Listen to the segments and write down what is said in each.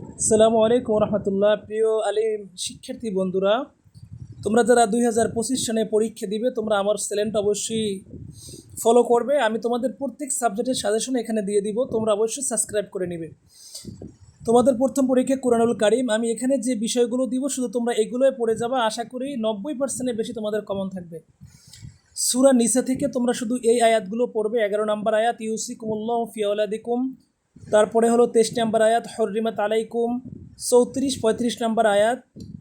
সালামু আলাইকুম রহমতুল্লাহ। প্রিয় আলিম শিক্ষার্থী বন্ধুরা, তোমরা যারা দুই হাজার পঁচিশ সনে পরীক্ষা দিবে, তোমরা আমার চ্যানেলটা অবশ্যই ফলো করবে। আমি তোমাদের প্রত্যেক সাবজেক্টের সাজেশন এখানে দিয়ে দিব, তোমরা অবশ্যই সাবস্ক্রাইব করে নিবে। তোমাদের প্রথম পরীক্ষা কোরআনুল কারিম। আমি এখানে যে বিষয়গুলো দিব, শুধু তোমরা এগুলোই পড়ে যাবা। আশা করি নব্বই পার্সেন্টের বেশি তোমাদের কমন থাকবে। সুরা নিসা থেকে তোমরা শুধু এই আয়াতগুলো পড়বে। এগারো নম্বর আয়াত ইউসি কুমুল্লাহ ফিয়াউলাদিকুম তারপরে হলো তেইশ নম্বর আয়াত হরিমাত আলাইকুম চৌত্রিশ, পঁয়ত্রিশ নম্বর আয়াত,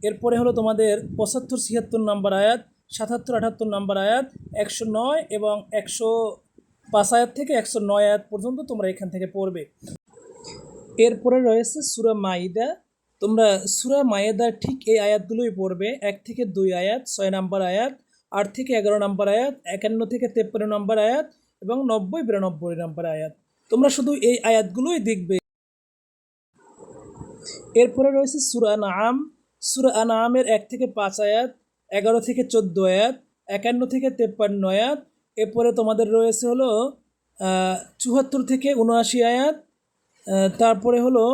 এরপরে হলো তোমাদের পঁচাত্তর, ছিয়াত্তর নম্বর আয়াত, সাতাত্তর, আটাত্তর নম্বর আয়াত, একশো নয় এবং একশো পাঁচ আয়াত থেকে একশো নয় আয়াত পর্যন্ত তোমরা এখান থেকে পড়বে। এরপরে রয়েছে সুরা মাইদা। তোমরা সুরা মায়েদার ঠিক এই আয়াতগুলোই পড়বে। এক থেকে দুই আয়াত, ছয় নম্বর আয়াত, আট থেকে এগারো নম্বর আয়াত, একান্ন থেকে তেপ্পান্ন নম্বর আয়াত এবং নব্বই, বিরানব্বই নম্বর আয়াত। তোমরা শুধু এই আয়াতগুলোই দেখবে। এরপরে রয়েছে সুরা নাম সুরা আনামের এক থেকে পাঁচ আয়াত, এগারো থেকে চোদ্দ আয়াত, একান্ন থেকে তেপ্পান্ন আয়াত। এরপরে তোমাদের রয়েছে হলো চুহাত্তর থেকে উনআশি আয়াত। তারপরে হলো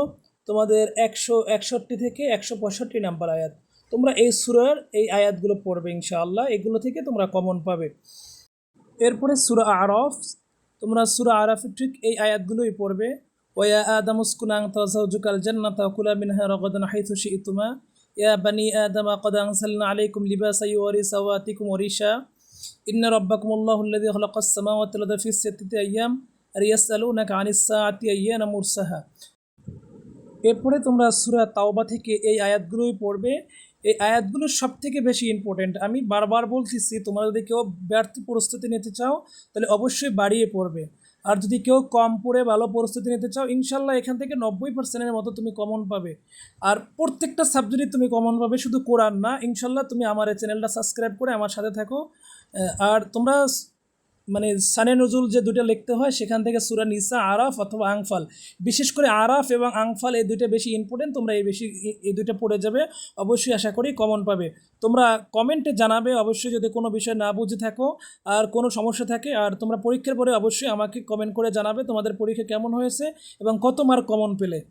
তোমাদের একশো একষট্টি থেকে একশো পঁয়ষট্টি নাম্বার আয়াত। তোমরা এই সুরার এই আয়াতগুলো পড়বে ইনশাআল্লাহ। এগুলো থেকে তোমরা কমন পাবে। এরপরে সুরা আরফ। তোমরা সুরা আরাফের ঠিক এই আয়াতগুলোই পড়বে। ওয়া আদম উসকুনাং তাজাউজুকাল জান্নাতা কুলা মিনহা রগদান হাইথু শিইতুমা ইয়া বানি আদম, কদ আনসালনা আলাইকুম লিবাসা ইউরি সাওয়াতিকুম ওরিশা ইন্ন রব্বাকুম আল্লাহু আল্লাযী খালাকাস সামাওয়াতি ওয়াল আরদা ফি সিত্তাতি আইয়াম। আর ইয়াসআলুনাকা আনিস সাআতি আইয়ানা মুরসাহা। এরপরে তোমরা সুরা তাওবা থেকে এই আয়াতগুলোই পড়বে। এই আয়াতগুলো সব থেকে বেশি ইম্পর্টেন্ট আমি বারবার বলতেছি, তোমরা যদি কেউ ব্যর্থ প্রস্তুতি নিতে চাও, তাহলে অবশ্যই বাড়িয়ে পড়বে। আর যদি কেউ কম পড়ে, ভালো পরিস্থিতি নিতে চাও, ইনশাল্লাহ এখান থেকে নব্বই পার্সেন্টের মতো তুমি কমন পাবে। আর প্রত্যেকটা সাবজেক্টে তুমি কমন পাবে, শুধু কোরআন না। ইনশাল্লাহ তুমি আমার এই চ্যানেলটা সাবস্ক্রাইব করে আমার সাথে থাকো। আর তোমরা মানে সানে নজুল যে দুটো লিখতে হয়, সেখান থেকে সুরা নিসা, আরাফ অথবা আংফাল। বিশেষ করে আরাফ এবং আংফাল এই দুইটা বেশি ইম্পর্টেন্ট তোমরা এই বেশি এই- দুইটা পড়ে যাবে। অবশ্যই আশা করি কমন পাবে। তোমরা কমেন্টে জানাবে, অবশ্যই যদি কোনো বিষয় না বুঝে থাকো আর কোনো সমস্যা থাকে, আর তোমরা পরীক্ষার পরে অবশ্যই আমাকে কমেন্ট করে জানাবে তোমাদের পরীক্ষা কেমন হয়েছে এবং কত মার্ক কমন পেলে।